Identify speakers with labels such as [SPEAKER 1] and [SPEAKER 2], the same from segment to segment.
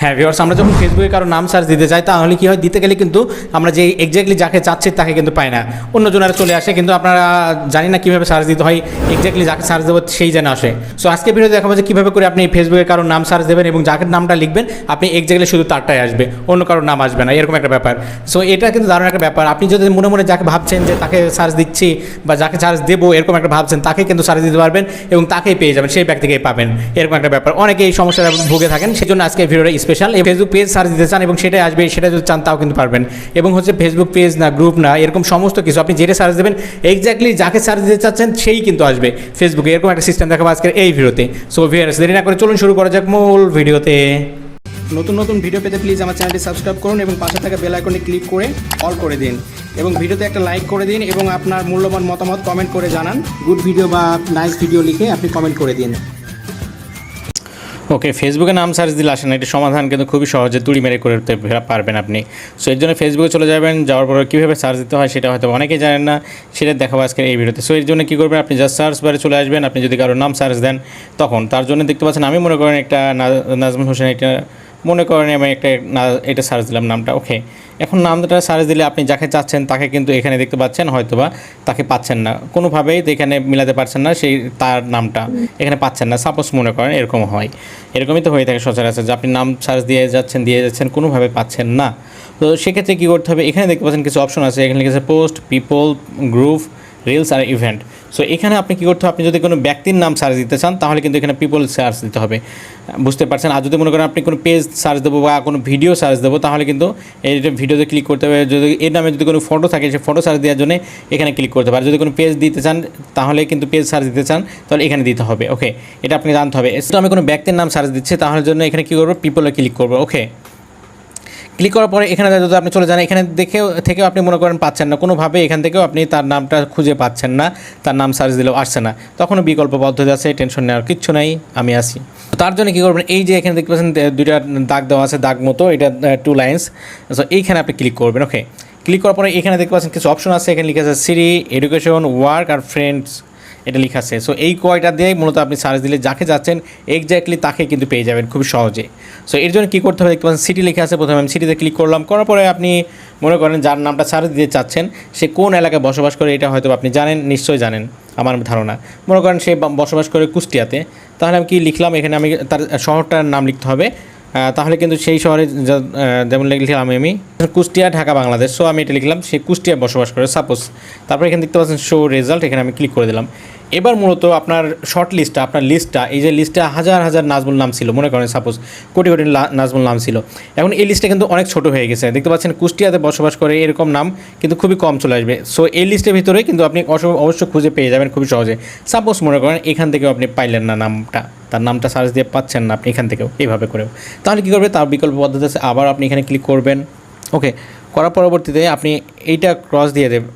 [SPEAKER 1] হ্যাঁ ভিউয়ার্স আমরা যখন ফেসবুকে কারও নাম সার্চ দিতে চাই তাহলে কি হয়? দিতে গেলে কিন্তু আমরা যে এক্স্যাক্টলি যাকে চাচ্ছি তাকে কিন্তু পাই না। অন্যজনের চলে আসে, কিন্তু আপনারা জানি না কীভাবে সার্চ দিতে হয় এক্স্যাক্টলি যাকে সার্চ দেবো সেই যেন আসে। সো আজকে ভিডিও দেখাবো যে কীভাবে করে আপনি ফেসবুকে কারও নাম সার্চ দেবেন এবং যাকে নামটা লিখবেন, আপনি এক্স্যাক্টলি শুধু তারটাই আসবে, অন্য কারোর নাম আসবে না, এরকম একটা ব্যাপার। সো এটা কিন্তু দারুণ একটা ব্যাপার। আপনি যদি মনে মনে যাকে ভাবছেন যে তাকে সার্চ দিচ্ছি বা যাকে সার্চ দেবো, এরকম একটা ভাবছেন, তাকে কিন্তু সার্চ দিতে পারবেন এবং তাকেই পেয়ে যাবেন, সেই ব্যক্তিকেই পাবেন, এরকম একটা ব্যাপার। অনেকে এই সমস্যাটা ভুগে থাকেন, সেজন্য আজকে ভিডিওটা স্পেশাল ফেসবুক পেজ সার্চ দিতে চান এবং সেটাই আসবে সেটা যদি চান তাও কিন্তু পারবেন। এবং হচ্ছে ফেসবুক পেজ না গ্রুপ না, এরকম সমস্ত কিছু আপনি যেটা সার্চ দেবেন এক্স্যাক্টলি যাকে সার্চ দিতে চাচ্ছেন সেই কিন্তু আসবে ফেসবুকে এরকম একটা সিস্টেম দেখাবো আজকের এই ভিডিওতে। সো ভিয়ার্স দেরি না করে চলুন শুরু করা যাক মূল ভিডিওতে। নতুন নতুন ভিডিও পেতে প্লিজ আমার চ্যানেলটি সাবস্ক্রাইব করুন এবং পাশে থাকা বেল আইকনে ক্লিক করে অল করে দিন। এবং ভিডিওতে একটা লাইক করে দিন এবং আপনার মূল্যবান মতামত কমেন্ট করে জানান। গুড ভিডিও বা নাইস ভিডিও লিখে আপনি কমেন্ট করে দিন। ওকে ফেসবুকে নাম সার্চ দিলে আসে না, এটি সমাধান কিন্তু খুবই সহজে তুড়ি মেরে করে উঠতে পারবেন আপনি। সো এর জন্য ফেসবুকে চলে যাবেন, যাওয়ার পর কীভাবে সার্চ দিতে হয় সেটা হয়তো অনেকেই জানেন না, সেটা দেখাবো আজকের এই ভিডিওতে। সো এর জন্য কী করবেন, আপনি জাস্ট সার্চ বারে চলে আসবেন, আপনি যদি কারোর নাম সার্চ দেন, তখন তার জন্য দেখতে পাচ্ছেন, আমি মনে করেন একটা নাজমুল হোসেন, এটা মনে করেন আমি একটা এটা সার্চ দিলাম নামটা ওকে এখন নামটা সার্চ দিলে আপনি যাকে চাচ্ছেন তাকে কিন্তু এখানে দেখতে পাচ্ছেন, হয়তোবা তাকে পাচ্ছেন না। কোনোভাবেই তো এখানে মিলাতে পারছেন না, সেই তার নামটা এখানে পাচ্ছেন না। সাপোজ মনে করেন এরকম হয়। এরকমই তো হয়ে থাকে সচরাচর যে আপনি নাম সার্চ দিয়ে যাচ্ছেন দিয়ে যাচ্ছেন, কোনোভাবে পাচ্ছেন না। তো সেক্ষেত্রে কী করতে হবে? এখানে দেখতে পাচ্ছেন কিছু অপশন আছে। এখানে লিখেছে পোস্ট পিপল গ্রুপ রিলস আর ইভেন্ট সো এখানে আপনি কী করতে হবে? আপনি যদি কোনো ব্যক্তির নাম সার্চ দিতে চান, তাহলে কিন্তু এখানে পিপল সার্চ দিতে হবে। বুঝতে পারছেন? আর যদি মনে করেন আপনি কোনো পেজ সার্চ দেবো বা কোনো ভিডিও সার্চ দেবো, তাহলে কিন্তু এই ভিডিওতে ক্লিক করতে হবে। যদি এর নামে যদি কোনো ফটো থাকে, সেই ফটো সার্চ দেওয়ার জন্য এখানে ক্লিক করতে হবে। আর যদি কোনো পেজ দিতে চান, তাহলে কিন্তু পেজ সার্চ দিতে চান, তাহলে এখানে দিতে হবে। ওকে এটা আপনি জানতে হবে। তো আমি কোনো ব্যক্তির নাম সার্চ দিচ্ছি, তাহলে জন্য এখানে কী করব? পিপলে ক্লিক করব। ওকে ক্লিক করার পরে এখানে যদি আপনি চলে যান, এখানে দেখেও, থেকেও আপনি মনে করেন পাচ্ছেন না। কোনোভাবে এখান থেকেও আপনি তার নামটা খুঁজে পাচ্ছেন না, তার নাম সার্চ দিলেও আসছে না। তখনও বিকল্প পদ্ধতি আছে টেনশন নেওয়ার কিচ্ছু নাই, আমি আসি তার জন্য কী করবেন, এই যে এখানে দেখতে পাচ্ছেন দুইটা দাগ দেওয়া আছে, দাগ মতো, এটা টু লাইন্স সো এইখানে আপনি ক্লিক করবেন ওকে ক্লিক করার পরে এখানে দেখতে পাচ্ছেন কিছু অপশন আছে, এখানে লিখে আছে সিরি এডুকেশন ওয়ার্ক আর ফ্রেন্ডস এটা লেখা আছে। সো এই কয়টা দিয়ে মূলত আপনি সার্চ দিলে যাকে যাচ্ছেন এক্স্যাক্টলি তাকে কিন্তু পেয়ে যাবেন খুব সহজে। সো এর জন্য কী করতে হবে? দেখতে পাচ্ছেন সিটি লেখা আছে, প্রথমে আমি সিটিতে ক্লিক করলাম। করার পরে আপনি মনে করেন যার নামটা সার্চ দিতে চাচ্ছেন, সে কোন এলাকায় বসবাস করে এটা হয়তো আপনি জানেন, নিশ্চয়ই জানেন আমার ধারণা। মনে করেন সে বসবাস করে কুষ্টিয়াতে। তাহলে আমি কি লিখলাম? এখানে আমি তার শহরটার নাম লিখতে হবে। তাহলে কিন্তু সেই শহরে যেমন লিখলাম আমি কুষ্টিয়া, ঢাকা, বাংলাদেশ। সো আমি এটা লিখলাম, সে কুষ্টিয়া বসবাস করে সাপোজ তারপরে এখানে দেখতে পাচ্ছেন শো রেজাল্ট এখানে আমি ক্লিক করে দিলাম। এবার মূলত আপনার শর্ট লিস্টটা আপনার লিস্টটা এই যে লিস্টে হাজার হাজার নাজমুল নাম ছিল, মনে করেন সাপোজ কোটি কোটি নাজমুল নাম ছিল। এখন এই লিস্টটা কিন্তু অনেক ছোট হয়ে গেছে। দেখতে পাচ্ছেন কুষ্টিয়াতে বসবাস করে এরকম নাম কিন্তু খুবই কম চলে আসবে। সো এই লিস্টের ভিতরে কিন্তু আপনি অবশ্যই খুঁজে পেয়ে যাবেন খুবই সহজে। সাপোজ মনে করেন এখান থেকেও আপনি পাইলেন না নামটা। তার নামটা সার্চ দিয়ে পাচ্ছেন না আপনি এখান থেকেও, এইভাবে করেও। তাহলে কী করবে? তার বিকল্প পদ্ধতি আবার আপনি এখানে ক্লিক করবেন। ওকে করার পরবর্তীতে আপনি এইটা ক্রস দিয়ে দেবেন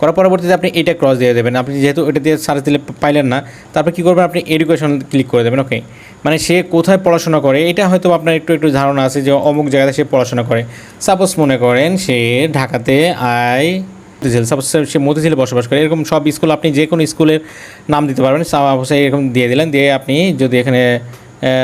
[SPEAKER 1] করার পরবর্তীতে আপনি এটা ক্রস দিয়ে দেবেন। আপনি যেহেতু এটা দিয়ে সার্চ দিলে পাইলেন না, তারপর কী করবেন? আপনি এডুকেশন ক্লিক করে দেবেন ওকে মানে সে কোথায় পড়াশোনা করে, এটা হয়তো আপনার একটু একটু ধারণা আছে যে অমুক জায়গাতে সে পড়াশোনা করে। সাপোজ মনে করেন সে ঢাকাতে আয় মতিঝিল সাপোজ সে মতিঝিলে বসবাস করে, এরকম সব স্কুল আপনি যে কোনো স্কুলের নাম দিতে পারবেন। সাপোজ এরকম দিয়ে দিলেন, দিয়ে আপনি যদি এখানে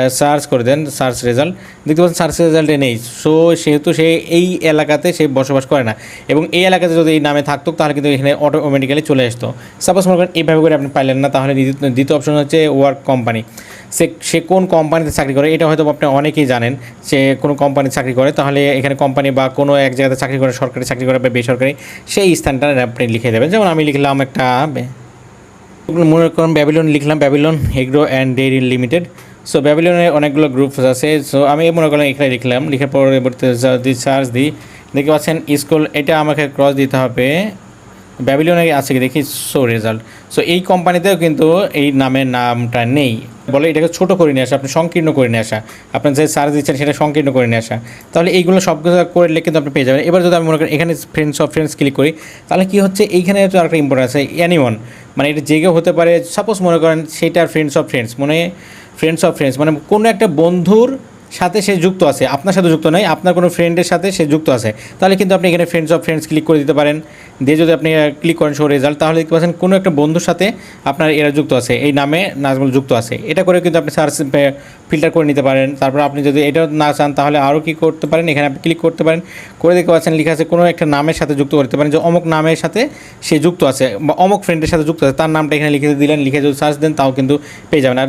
[SPEAKER 1] সার্চ করে দেন, সার্চ রেজাল্ট। দেখতে পাচ্ছেন সার্চ রেজাল্টে নেই। সো সেহেতু সে এই এলাকাতে সে বসবাস করে না। এবং এই এলাকাতে যদি এই নামে থাকতো, তাহলে কিন্তু এখানে অটোমেটিক্যালি চলে আসতো। সাপোজ মনে করেন এইভাবে করে আপনি পাইলেন না, তাহলে দ্বিতীয়- অপশন হচ্ছে ওয়ার্ক কোম্পানি সে সে কোন কোম্পানিতে চাকরি করে, এটা হয়তো আপনি অনেকেই জানেন। সে কোনো কোম্পানি চাকরি করে, তাহলে এখানে কোম্পানি বা কোনো এক জায়গাতে চাকরি করে, সরকারি চাকরি করে বা বেসরকারি, সেই স্থানটা আপনি লিখে দেবেন। যেমন আমি লিখলাম একটা, মনে করেন ব্যাবিলন লিখলাম Babylon agro and dairy limited so ব্যাবিলনের অনেকগুলো গ্রুপ আছে। সো আমি মনে করলাম এখানে লিখলাম। লিখার পরবর্তীতে যদি সার্চ দিই দেখতে পাচ্ছেন স্কুল এটা আমাকে ক্রস দিতে হবে। ব্যাবিলনে আছে কি দেখি? সো রেজাল্ট সো এই কোম্পানিতেও কিন্তু এই নামের নামটা নেই। বলে এটাকে ছোট করে নিয়ে আসা, আপনি সংকীর্ণ করে নিয়ে আসা। আপনার যে সার্চ দিচ্ছেন, সেটা সংকীর্ণ করে নিয়ে আসা। তাহলে এইগুলো সব কিছু করলে কিন্তু আপনি পেয়ে যাবেন। এবার যদি আমি মনে করি, এখানে ফ্রেন্ডস অফ ফ্রেন্ডস ক্লিক করি, তাহলে কি হচ্ছে? এইখানে তো আরেকটা ইম্পর্টেন্ট আছে অ্যানিওয়ান মানে এটা জেগে হতে পারে সাপোজ মনে করেন সেটার ফ্রেন্ডস অফ ফ্রেন্ডস মানে ফ্রেন্ডস অফ ফ্রেন্ডস মানে কোনো একটা বন্ধুর সাথে সে যুক্ত আছে, আপনার সাথে যুক্ত নয়, আপনার কোনো ফ্রেন্ডের সাথে সে যুক্ত আছে, তাহলে কিন্তু আপনি এখানে ফ্রেন্ডস অফ ফ্রেন্ডস ক্লিক করে দিতে পারেন। দিয়ে যদি আপনি ক্লিক করেন শো রেজাল্ট তাহলে দেখতে পাচ্ছেন কোনো একটা বন্ধুর সাথে আপনার এরা যুক্ত আছে, এই নামে নাজমুল যুক্ত আছে। এটা করে কিন্তু আপনি সার্চ ফিল্টার করে নিতে পারেন। তারপর আপনি যদি এটাও না চান, তাহলে আরও কী করতে পারেন? এখানে আপনি ক্লিক করতে পারেন। করে দেখতে পাচ্ছেন লেখা আছে কোনো একটা নামের সাথে যুক্ত করতে পারেন, যে অমুক নামের সাথে সে যুক্ত আছে, বা অমুক ফ্রেন্ডের সাথে যুক্ত আছে, তার নামটা এখানে লিখে দিলেন, লিখে যদি সার্চ দেন, তাও কিন্তু পেয়ে যাবেন। আর